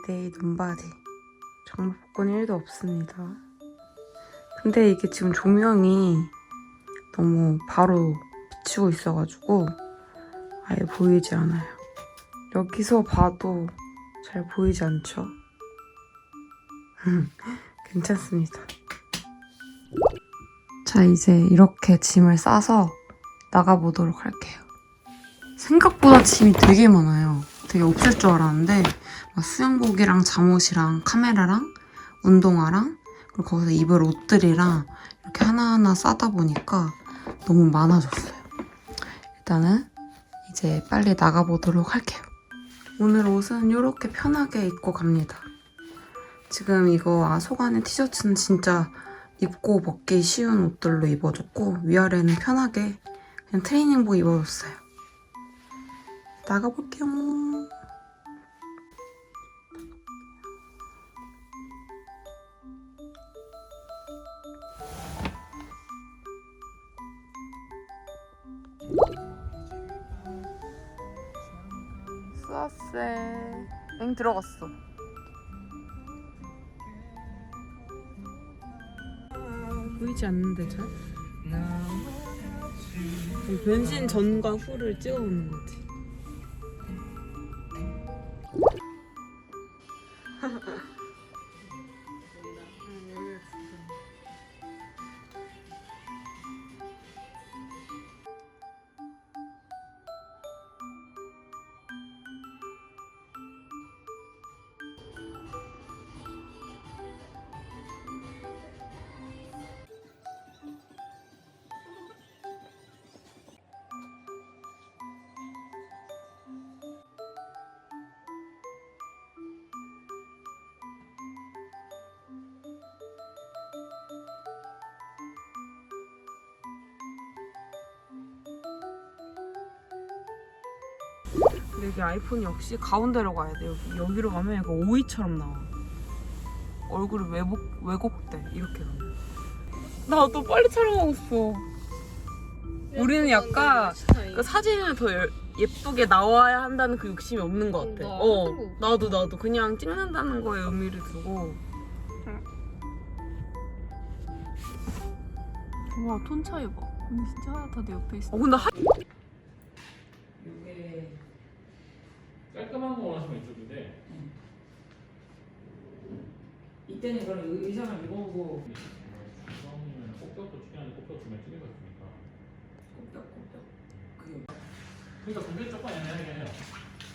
디데이 눈바디 정말 복권 1도 없습니다. 근데 이게 지금 조명이 너무 바로 비치고 있어가지고 아예 보이지 않아요. 여기서 봐도 잘 보이지 않죠? 괜찮습니다. 자, 이제 이렇게 짐을 싸서 나가보도록 할게요. 생각보다 짐이 되게 많아요. 되게 없을 줄 알았는데 막 수영복이랑 잠옷이랑 카메라랑 운동화랑 그리고 거기서 입을 옷들이랑 이렇게 하나하나 싸다 보니까 너무 많아졌어요. 일단은 이제 빨리 나가보도록 할게요. 오늘 옷은 이렇게 편하게 입고 갑니다. 지금 이거 아소간의 티셔츠는 진짜 입고 벗기 쉬운 옷들로 입어줬고 위아래는 편하게 그냥 트레이닝복 입어줬어요. 나가볼게요. 쏘았세. 엥 들어갔어. 보이지 않는데 잘? 변신 전과 후를 찍어보는 거지. 呵呵。 근데 여기 아이폰이 역시 가운데로 가야 돼. 여기 여기로 가면 약간 오이처럼 나와. 얼굴이 왜곡 왜곡돼 이렇게 가면. 나 또 빨리 촬영하고 싶어. 우리는 약간 그 사진을 더 열- 예쁘게 나와야 한다는 그 욕심이 없는 것 같아. 나 어, 하나도 나도 나도 그냥 찍는다는 거에 의미를 두고. 와, 톤 차이 봐. 언니 진짜 하얗다 내 옆에 있어. 어 근데 하... 이게 깔끔한 거 원하시면 이쪽인데. 이때는 그럼 의- 의상을 입어보고. 주성이는 꽃벽도 중요한데 꽃벽 정말 찍는 거 있으니까. 꼼짝꼼짝 그게 그러니까 그게 조금 애매하긴 해요.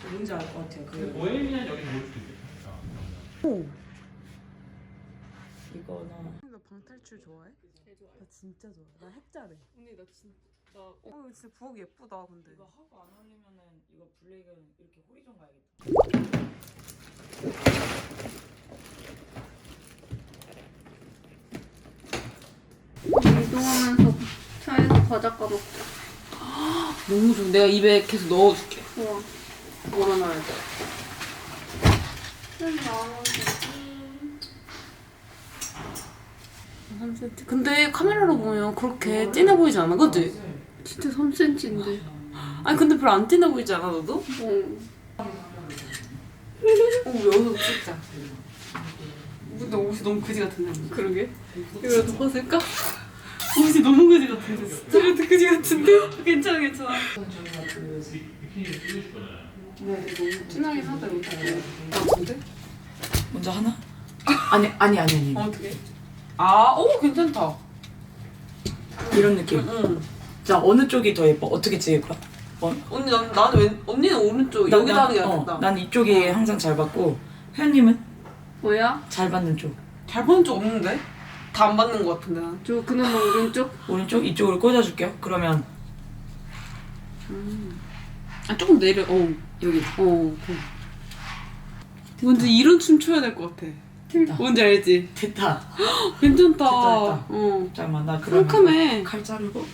그 뭔지 알 것 같아요. 근데 그 보헤미안 여기 볼 수도 있겠다 이거나 너 방탈출 좋아해? 나 진짜 좋아. 나 핵잘해. 언니 나 진짜 어 이거 진짜 부엌 예쁘다 근데. 이거 하고 안 하려면은 이거 블랙은 이렇게 호리 좀 가야겠다. 이동하면서 차에서 과자 까먹자. 너무 좋아. 내가 입에 계속 넣어줄게. 우와. 걸어놔야 돼. 근데 카메라로 보면 그렇게 진해 보이지 않아, 그치? 진짜 3cm인데. 아니 근데 별로 안 진해 보이지 않아, 너도? 어. 어, 여기서 찍자. 근데 옷이 너무 그지 같은데. 그러게. 이거라도 벗을까? 옷이 너무 그지 같은데. 진짜 이것도 그지 같은데? 괜찮아, 괜찮아. 네, 너무 진하긴 하다, 이거. 같은데? 먼저 하나? 아니 아니 아니 아니 어떻게? 아, 오, 괜찮다. 이런 느낌. 응. 자 어느 쪽이 더 예뻐? 어떻게 찍을 거야? 언니, 난, 나는 왼, 언니는 오른쪽, 난- 여기다 하는 게 난- 낫겠다. 어, 난 이쪽이 항상 잘 받고 회원님은 뭐야? 잘 받는 쪽. 잘 보는 쪽 없는데? 다 안 받는 것 같은데, 난. 저 그나마 오른쪽? 오른쪽 이쪽으로 꽂아줄게요. 그러면 아, 조금 내려, 어. 여기 어. 먼저 이런 춤 춰야 될 것 같아. 됐다. 뭔지 알지? 됐다. 괜찮다. 됐다, 됐다. 어. 잠깐만 나 그러면 상큼해. 칼 자르고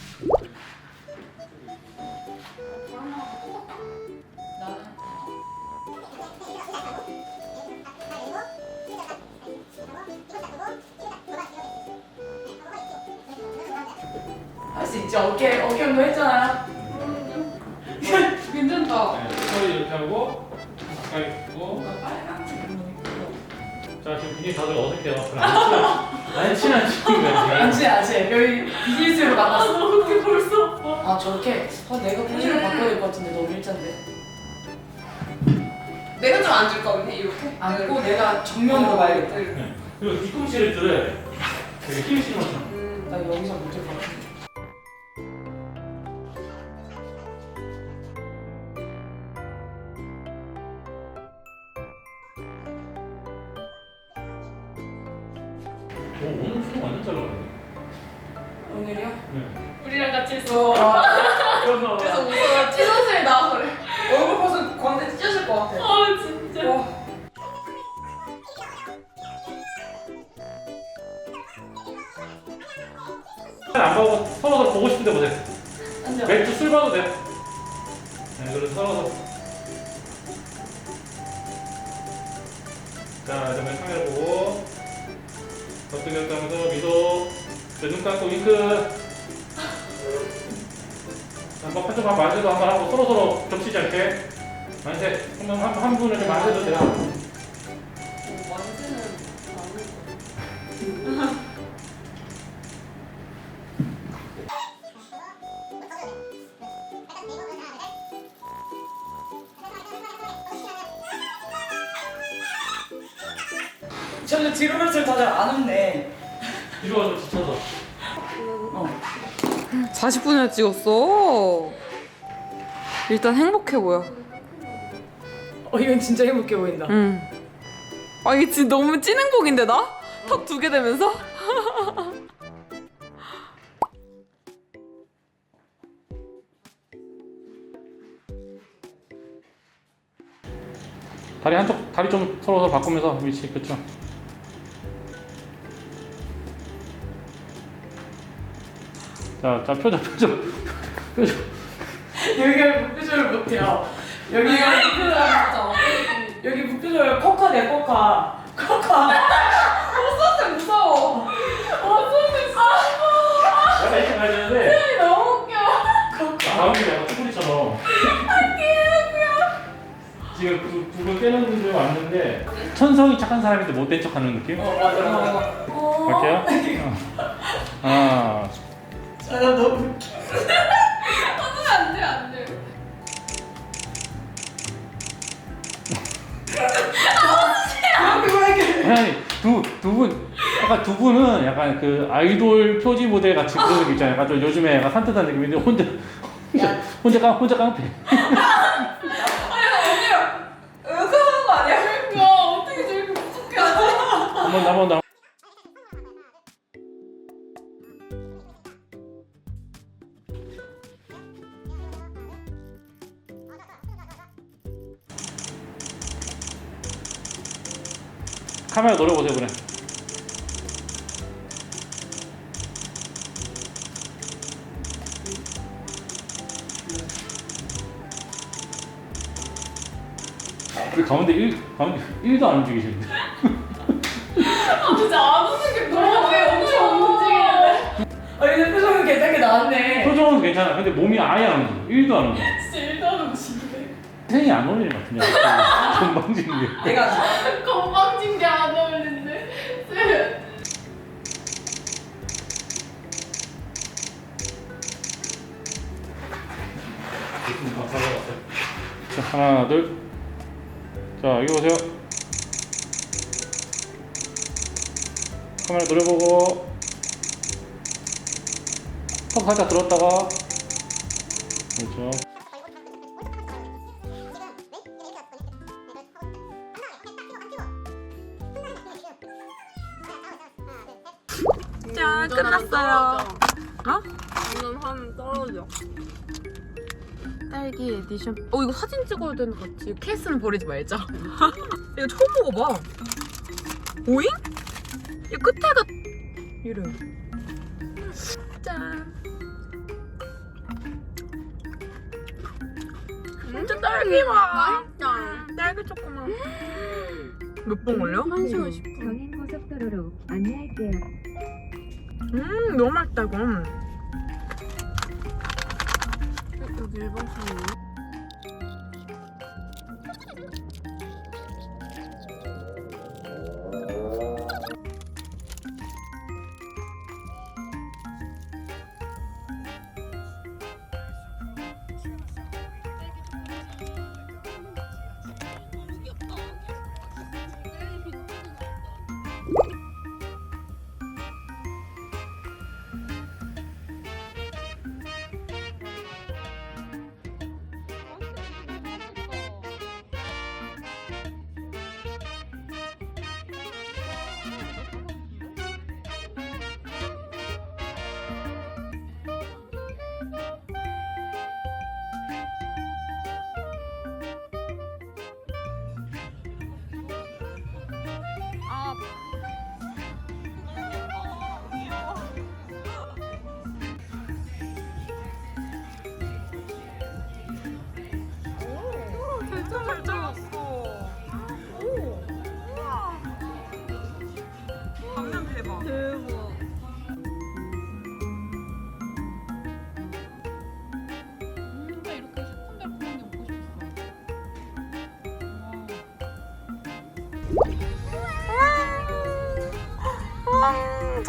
있지 어깨 어깨 운동 했잖아 괜찮다. 네, 허리 이렇게 하고 가까이 운동이 자 지금 굉장히 다들 어색해요. 안 친한, 안 친한 친구야 지금. 안지 아지 여기 비즈니스로 만났어. 어떻게 벌써? 아 저렇게 아 내가 포즈를 바꿔야 될 것 같은데 너무 일자인데. 내가 좀 앉을까 언니 이렇게? 앉고 내가 정면으로 봐야겠다. 네. 그리고 뒤꿈치를 들어야 돼. 되게 힘 실어서. 음. 나 여기서 못할 오 오늘 수능 완전 잘 나왔네. 오늘이요? 네. 우리랑 같이 있어. 그래서 그래서 웃어. 찢어질 나와서 그래. 얼굴 봐서 광대 찢어질 것 같아. 아 진짜. 와. 안 보고 서로서 보고 싶은데 못해. 앉아. 맥주 술 봐도 돼. 네, 그래서 서로서. 자, 맨 카메라 보고. 겉등을 감으면서 미소. 눈 감고 윙크. 한번 팔좀 한번 만세도 한번 하고 서로 서로 겹치지 않게 만세 한번 한, 한 분을 좀 만세도 돼요. 완전은 안 저는 뒤로 갈수록 다들 안 웃네. 뒤로 가서 지쳐서. 어. 40분이나 찍었어. 일단 행복해 보여. 어 이건 진짜 행복해 보인다. 응. 아 이게 진짜 너무 찐 행복인데 나? 턱 두 개 되면서? 다리 한쪽 다리 좀 서로 서로 바꾸면서 위치 그렇 자, 자 표정 표정 표정. 여기가 무표정을 못해요. 여기가 진짜. 여기 무표정을 코카네 코카. 코카. 어서서 무서워. 어서서 내가 이렇게 가야 되는데 너무 웃겨. 다음 게 약간 쭈구리처럼. 지금 두분 떼는 분들 왔는데 천성이 착한 사람인데 못된 척하는 느낌? 어 맞아 맞아. 갈게요. 어. 하나, 아, 나 너무 웃겨. 안돼 안돼. 아니 두두 분, 약간 두 분은 약간 그 아이돌 표지 모델 같이 그런 느낌 있잖아요. 약간 좀 요즘에 약간 산뜻한 느낌인데 혼자 혼자 혼자 깡 혼자 깡패. 의사하는 거 아니야? 그러니까 어떻게 저렇게 무섭게 하지? 한번 한번 카메라 노려보세요 그래 그 가운데 1, 가운데 1도 안 움직이시는데. 아 진짜 안 웃는 게 너무 왜 엄청 움직이는데? 아 근데 표정은 괜찮게 나왔네. 표정은 괜찮아. 근데 몸이 아예 안 움직여. 1도 안 움직여. 진짜 일도 안 움직이네. 생이 안 어울리는 것 같은데. 건방진 게. 내가 건방 하나, 둘. 자, 여기 보세요. 카메라 노려보고. 턱 살짝 들었다가. 그렇죠. 딸기 에디션. 어 이거 사진 찍어야 되는 것 같지. 케이스는 버리지 말자. 이거 처음 먹어봐. 오잉? 이 끝에가 이래. 짠. 진짜 딸기 맛. 맛있다. 딸기 초코맛. 몇 번 걸려? 1시간 10분. 경인 고속도로로 안내할게요. 음 너무 맛있다 이거. 일반 사람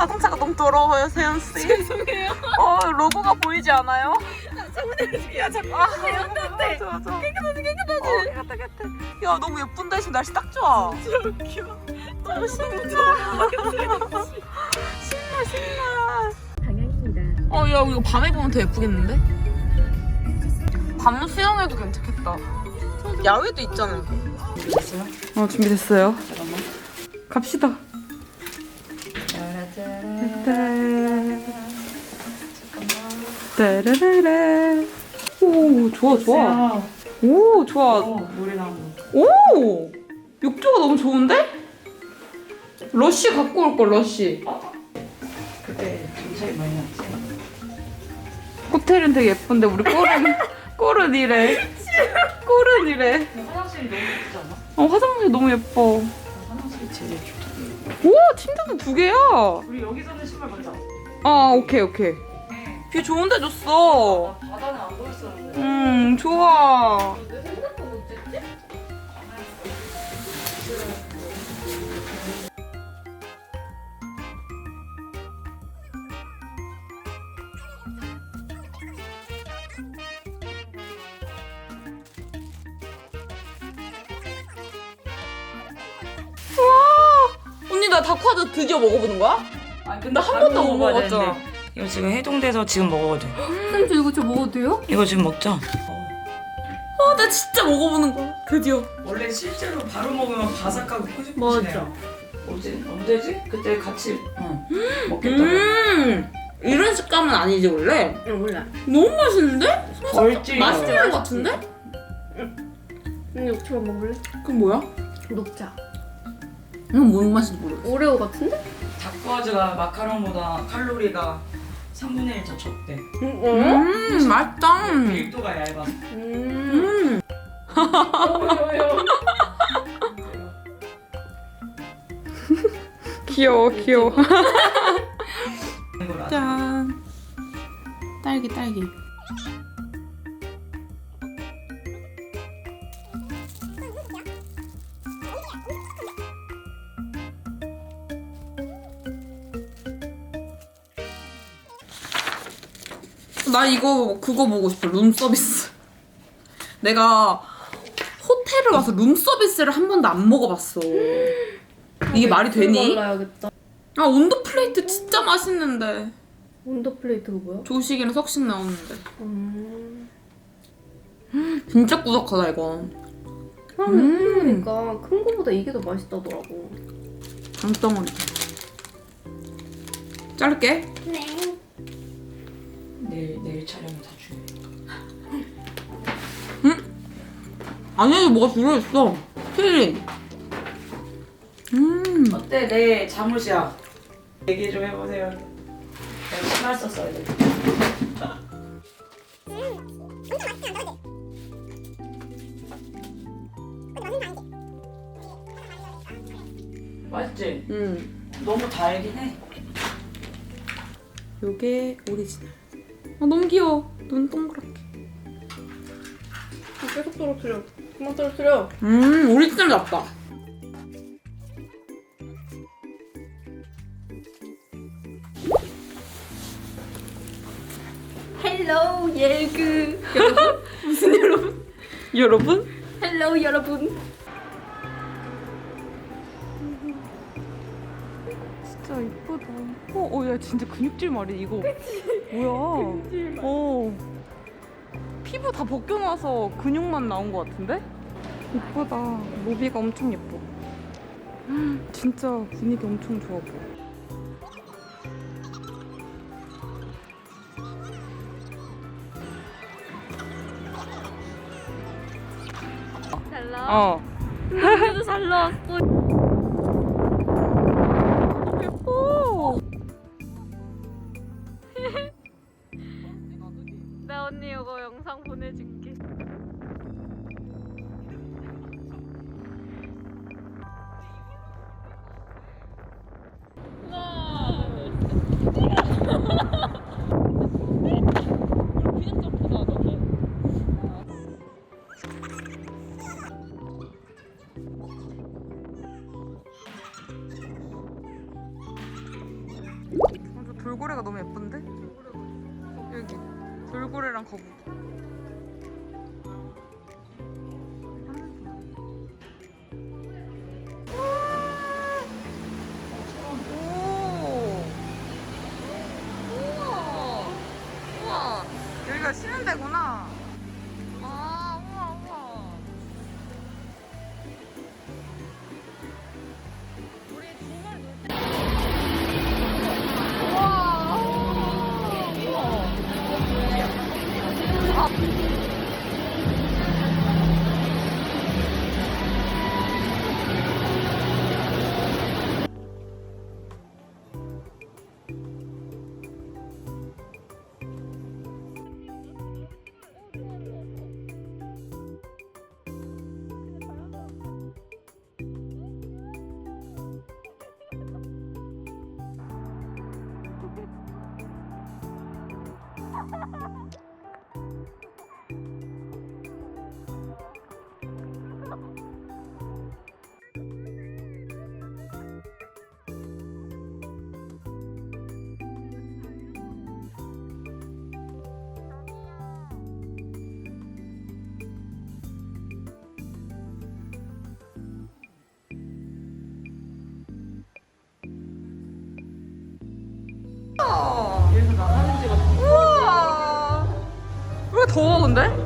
자동차가 너무 더러워요, 세연 씨. 죄송해요. 어, 로고가 보이지 않아요? 야, 잠깐. 아, 깨끗해. 좋아, 좋아. 깨끗하지, 깨끗하지. 어, 깨끗해, 깨끗해. 야, 너무 예쁜데 지금 날씨 딱 좋아. 귀여워. 너무 신나. 신나, 신나. 방향입니다. 어, 야, 이거 밤에 보면 더 예쁘겠는데? 밤 수영해도 괜찮겠다. 야외도 있잖아요. 어, 준비됐어요. 잠깐만. 갑시다. 따라라라. 오, 좋아, 좋아. 오, 좋아. 어, 물이 나오는. 오! 욕조가 너무 좋은데? 러쉬 갖고 올 걸, 러쉬. 그때 좀 차이 많이 났지. 호텔은 되게 예쁜데 우리 꼴은 꼴은 이래. 꼴은 이래. 근데 화장실이 너무 예쁘지 않아? 어, 화장실 너무 예뻐. 오, 침대도 두 개야. 우리 여기서는 신발 벗자. 아, 오케이, 오케이. 뷰 좋은 데 줬어. 바다는 안 보였었는데. 음, 좋아. 나 다쿠아드 드디어 먹어보는 거야? 아, 나한 번도 못 먹어야 먹었잖아. 되는데. 이거 지금 해동돼서 지금 먹어도 돼. 쌤저 이거 저 먹어도 돼요? 이거 지금 먹자. 아, 나 진짜 먹어보는 거야. 드디어. 원래 실제로 바로 먹으면 바삭하고 포집포집해요. 맞아. 뭐지? 언제지? 그때 같이 응. 먹겠다고. 음, 이런 식감은 아니지 원래. 응 몰라. 너무 맛있는데? 벌지. 맛있는 것 같은데? 언니 욕처럼 먹을래? 그건 뭐야? 녹차. 이건 뭔 맛인지 모르겠어. 오레오 같은데? 닭과즈가 마카롱보다 칼로리가 3분의 1더 적대. 응. 음, 맛있다. 밀도가 얇아. 음. 음. 귀여워, 귀여워. 짠. 딸기, 딸기. 나 이거 그거 보고 싶어 룸 서비스. 내가 호텔을 와서 룸 서비스를 한 번도 안 먹어봤어. 이게 말이 되니? 발라야겠다. 아 온도 플레이트 진짜 맛있는데 온도 플레이트가 뭐야? 조식이랑 석식 나오는데 음. 진짜 꾸덕하다 이거. 처음에 음. 큰 거니까 큰 거보다 이게 더 맛있다더라고. 장덩어리. 자를게. 내일 내일 촬영이 다 중요해. 아니야 이거 뭐가 들어있어. 필린. 음. 어때 내 잠옷이야? 얘기 좀 해보세요. 내가 신발 썼어야 돼. 맛있지? 음. 너무 달긴 해. 요게 오리지널. 아 너무 귀여워. 눈 동그랗게. 계속 떨어뜨려. 그만 떨어뜨려. 음 오리지널 낫다. 헬로 예그. 무슨 여러분? 여러분? 헬로 여러분. 어, 어, 야, 진짜 근육질 말이 이거. 뭐야? 어. 피부 다 벗겨놔서 근육만 나온 것 같은데? 이쁘다. 모비가 엄청 예뻐. 음, 진짜 분위기 엄청 좋아 보여. 잘 나와. 어. 그래도 잘 나왔어. 돌고래랑 거북이. Ha ha ha! 더워 근데?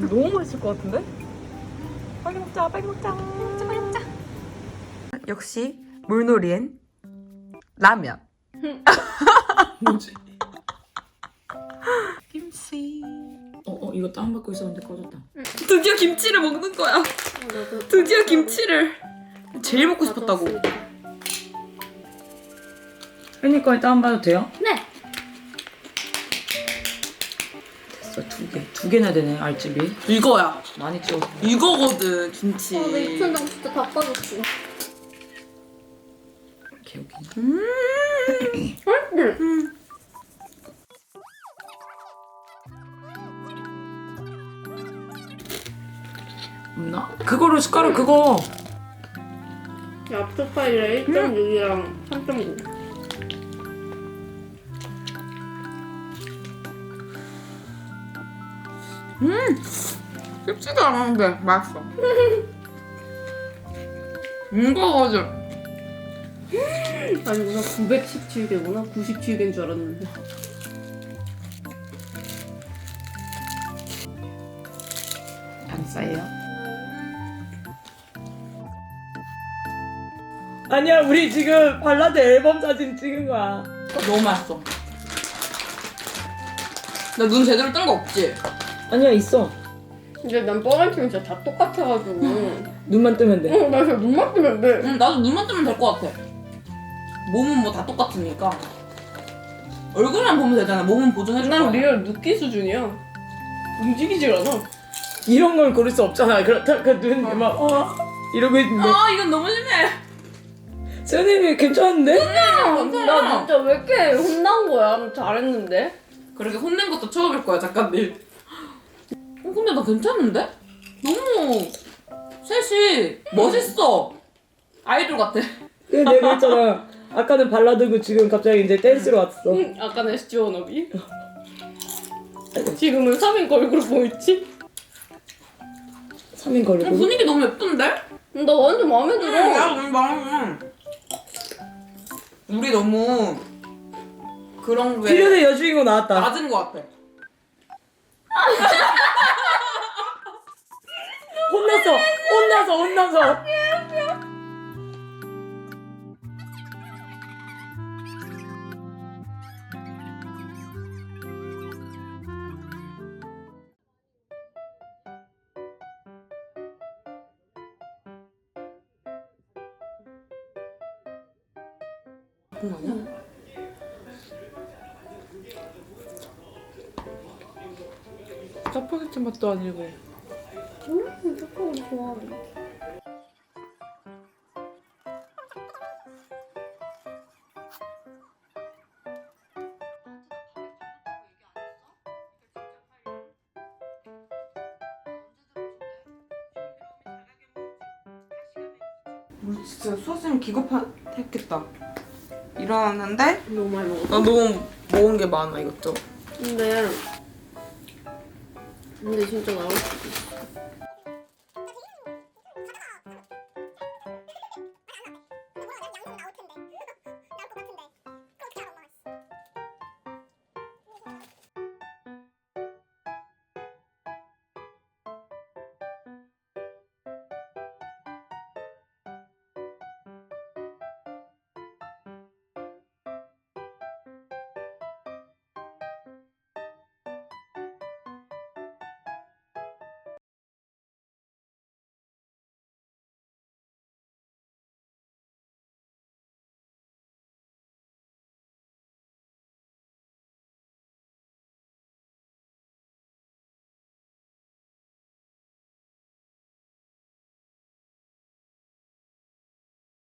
너무 맛있을 것 같은데? 빨리 먹자, 빨리 먹자. 먹자, 빨리 먹자. 역시 물놀이엔 라면. 뭐지? 김치. 어, 어 이거 다운받고 있었는데 꺼졌다. 드디어 김치를 먹는 거야. 드디어 김치를. 제일 먹고 싶었다고. 거에 다운받아도 돼요? 네. 두 개. 개나 되네 알집이. 이거야. 많이 찍었어. 이거거든 김치. 어, 내 입천장 진짜 다 빠졌어. 개웃기네. 없나? 그거로 숟가락 그거. 얍스 파일에 1.6이랑 3.9. 쉽지도 않은데 맛있어. 이거거든. 아니 누나 917개구나? 97개인 줄 알았는데. 안 싸요? 아니야 우리 지금 발라드 앨범 사진 찍은 거야. 너무 맛있어. 나 눈 제대로 뜬 거 없지? 아니야 있어. 근데 난 뻔한 팀이 진짜 다 똑같아가지고. 눈만 뜨면 돼. 어, 나 진짜 눈만 뜨면 돼. 응, 나도 눈만 뜨면 될 것 같아. 몸은 뭐 다 똑같으니까. 얼굴만 보면 되잖아. 몸은 보존해줄 거야. 난 리얼 눕기 수준이야. 움직이질 않아. 이런 걸 고를 수 없잖아. 그렇다 그눈막 어, 이러고 있는데. 아, 이건 너무 심해. 선생님이 괜찮은데? 나 진짜 왜 이렇게 혼난 거야? 잘했는데? 그렇게 혼낸 것도 처음일 거야, 작가님. 어, 근데 나 괜찮은데? 너무 셋이 멋있어. 아이돌 같아. 근데 내가 했잖아. 아까는 발라드고 지금 갑자기 이제 댄스로 왔어. 응, 아까는 SG 워너비. 지금은 3인 걸그룹 뭐 있지? 3인 어, 걸고. 분위기 너무 예쁜데? 나 완전 마음에 들어. 야, 우리 마음. 우리 너무 그런 게 필요의 여주인공 나왔다. 낮은 것 같아. 혼났어. 혼나서 혼나서. 짜파게티 맛도 아니고. 우리 진짜 수아쌤 기겁했겠다. 일어났는데 너무 많이 먹었어. 나 너무 먹은 게 많아 이것저것. 근데 근데 진짜 나올 수도 있어.